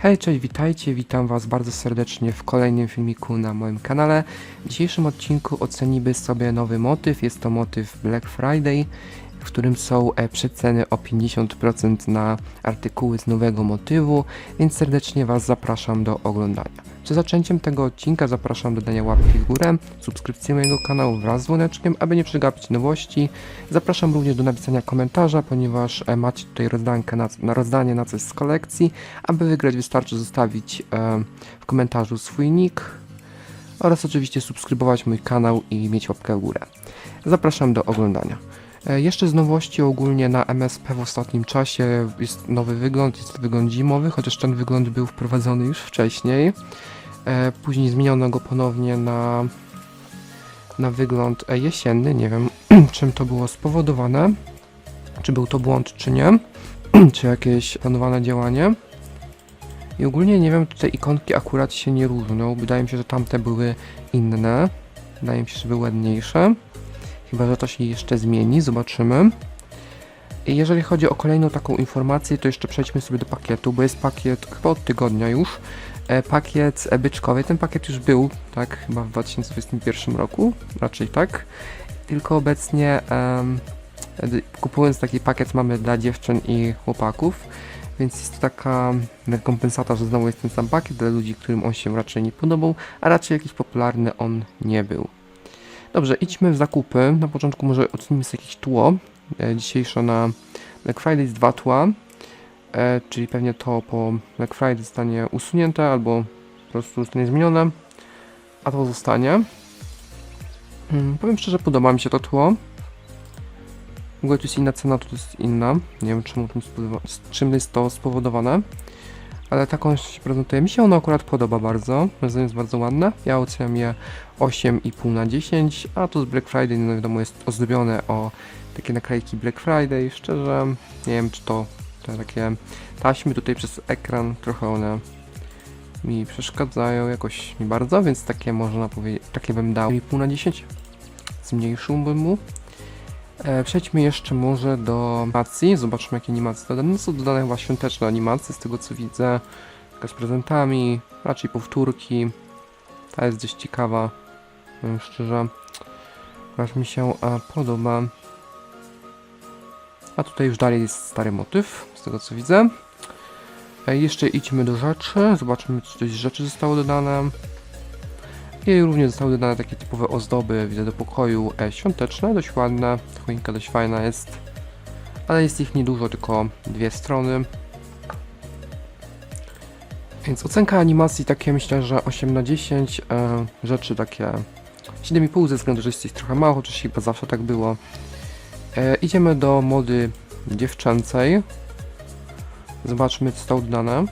Hej, cześć, witajcie, witam was bardzo serdecznie w kolejnym filmiku na moim kanale. W dzisiejszym odcinku ocenimy sobie nowy motyw, jest to motyw Black Friday, w którym są e, przeceny o 50% na artykuły z nowego motywu, więc serdecznie was zapraszam do oglądania. Przed zaczęciem tego odcinka zapraszam do dania łapki w górę, subskrypcji mojego kanału wraz z dzwoneczkiem, aby nie przegapić nowości. Zapraszam również do napisania komentarza, ponieważ e, macie tutaj rozdankę na, na rozdanie na coś z kolekcji. Aby wygrać wystarczy zostawić e, w komentarzu swój nick oraz oczywiście subskrybować mój kanał i mieć łapkę w górę. Zapraszam do oglądania. E, Jeszcze z nowości ogólnie na MSP w ostatnim czasie jest nowy wygląd, jest wygląd zimowy, chociaż ten wygląd był wprowadzony już wcześniej. E, Później zmieniono go ponownie na, na wygląd e, jesienny. Nie wiem czym to było spowodowane. Czy był to błąd, czy nie. czy jakieś planowane działanie. I ogólnie nie wiem, tutaj ikonki akurat się nie różnią. Wydaje mi się, że tamte były inne. Wydaje mi się, że były ładniejsze. Chyba, że to się jeszcze zmieni, zobaczymy. I jeżeli chodzi o kolejną taką informację, to jeszcze przejdźmy sobie do pakietu, bo jest pakiet chyba od tygodnia już. E, pakiet byczkowy, ten pakiet już był, tak, chyba w 2021 roku, raczej tak. Tylko obecnie kupując taki pakiet mamy dla dziewczyn i chłopaków. Więc jest to taka rekompensata, że znowu jest ten sam pakiet dla ludzi, którym on się raczej nie podobał, a raczej jakiś popularny on nie był. Dobrze, idźmy w zakupy. Na początku może ocenimy sobie jakieś tło. E, dzisiejsze na Black Friday jest dwa tła, e, czyli pewnie to po Black Friday zostanie usunięte albo po prostu zostanie zmienione, a to zostanie. Hmm, powiem szczerze, podoba mi się to tło. W ogóle tu jest inna cena, tu jest inna. Nie wiem czemu czym jest to spowodowane. Ale taką się prezentuje. Mi się ono akurat podoba bardzo. Zdaniem jest bardzo ładne. Ja oceniam je 8,5 na 10, a to z Black Friday, no wiadomo, jest ozdobione o takie naklejki Black Friday. Szczerze, nie wiem, czy to te takie taśmy tutaj przez ekran, trochę one mi przeszkadzają jakoś mi bardzo, więc takie można powiedzieć, takie bym dał 8,5 na 10. Zmniejszyłbym mu. E, przejdźmy jeszcze może do animacji, zobaczmy jakie animacje dodane. No są dodane chyba świąteczne animacje, z tego co widzę. Taka z prezentami, raczej powtórki. Ta jest dość ciekawa, powiem szczerze. Akurat mi się e, podoba. A tutaj już dalej jest stary motyw, z tego co widzę. E, jeszcze idźmy do rzeczy, zobaczymy czy coś rzeczy zostało dodane. I również zostały dodane takie typowe ozdoby, widzę do pokoju e, świąteczne, dość ładne. Choinka dość fajna jest. Ale jest ich niedużo, tylko dwie strony. Więc ocenka animacji takie myślę, że 8 na 10. E, rzeczy takie 7,5 ze względu, że jest ich trochę mało, chociaż chyba zawsze tak było. E, idziemy do mody dziewczęcej. Zobaczmy co zostało dodane.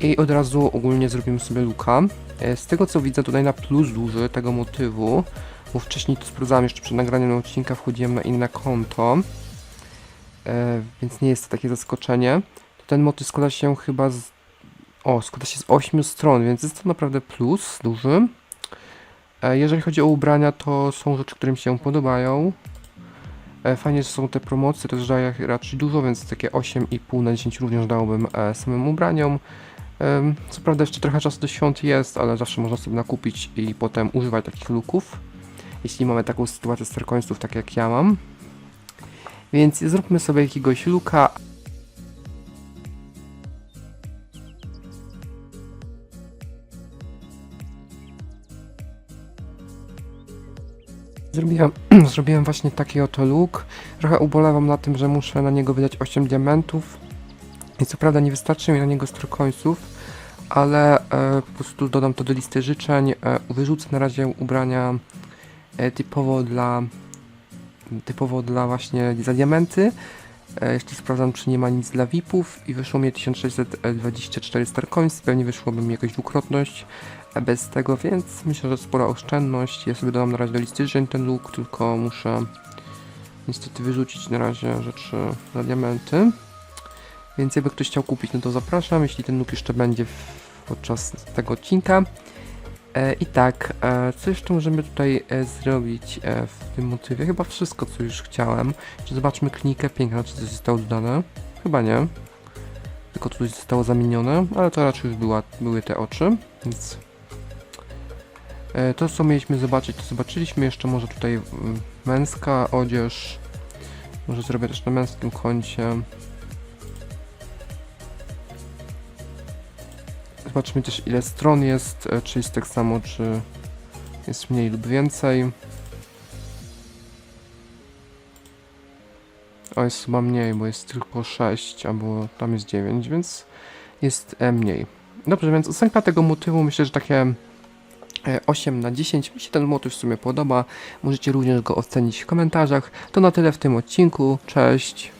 I od razu ogólnie zrobimy sobie luka. E, Z tego co widzę tutaj na plus duży tego motywu, bo wcześniej to sprawdzałem jeszcze przed nagraniem odcinka, wchodziłem na inne konto, e, więc nie jest to takie zaskoczenie. Ten motyw składa się chyba z... O, składa się z 8 stron, więc jest to naprawdę plus duży. E, Jeżeli chodzi o ubrania, to są rzeczy, które mi się podobają. Fajnie, że są te promocje, też daje raczej dużo, więc takie 8,5 na 10 również dałbym samym ubraniom. Co prawda jeszcze trochę czasu do świąt jest, ale zawsze można sobie nakupić i potem używać takich looków. Jeśli mamy taką sytuację starkońców, tak jak ja mam. Więc zróbmy sobie jakiegoś looka. Zrobiłem, zrobiłem właśnie taki oto look. Trochę ubolewam na tym, że muszę na niego wydać 8 diamentów. I co prawda nie wystarczy mi na niego strokońców, ale e, po prostu dodam to do listy życzeń. E, wyrzucę na razie ubrania e, typowo dla typowo dla właśnie za diamenty. E, jeszcze sprawdzam, czy nie ma nic dla VIP-ów i wyszło mi 1624 star coins. Pewnie wyszłoby mi jakaś dwukrotność e, bez tego, więc myślę, że spora oszczędność. Ja sobie dodam na razie do listy życzeń ten look, tylko muszę niestety wyrzucić na razie rzeczy dla diamenty. Więc jakby ktoś chciał kupić, no to zapraszam, jeśli ten look jeszcze będzie podczas tego odcinka. E, I tak, e, co jeszcze możemy tutaj e, zrobić w tym motywie? Chyba wszystko, co już chciałem. Czy zobaczmy klinikę piękna, czy coś zostało dodane? Chyba nie. tylko tutaj zostało zamienione, ale to raczej już była, były te oczy, więc to co mieliśmy zobaczyć, to zobaczyliśmy jeszcze może tutaj mm, męska odzież, może zrobię też na męskim koncie. Zobaczmy też ile stron jest, e, czy jest tak samo, czy jest mniej lub więcej. O, jest chyba mniej, bo jest tylko 6, albo tam jest 9, więc jest e, mniej. Dobrze, więc ocenka tego motywu myślę, że takie e, 8 na 10. Mi się ten motyw w sumie podoba. Możecie również go ocenić w komentarzach. To na tyle w tym odcinku. Cześć!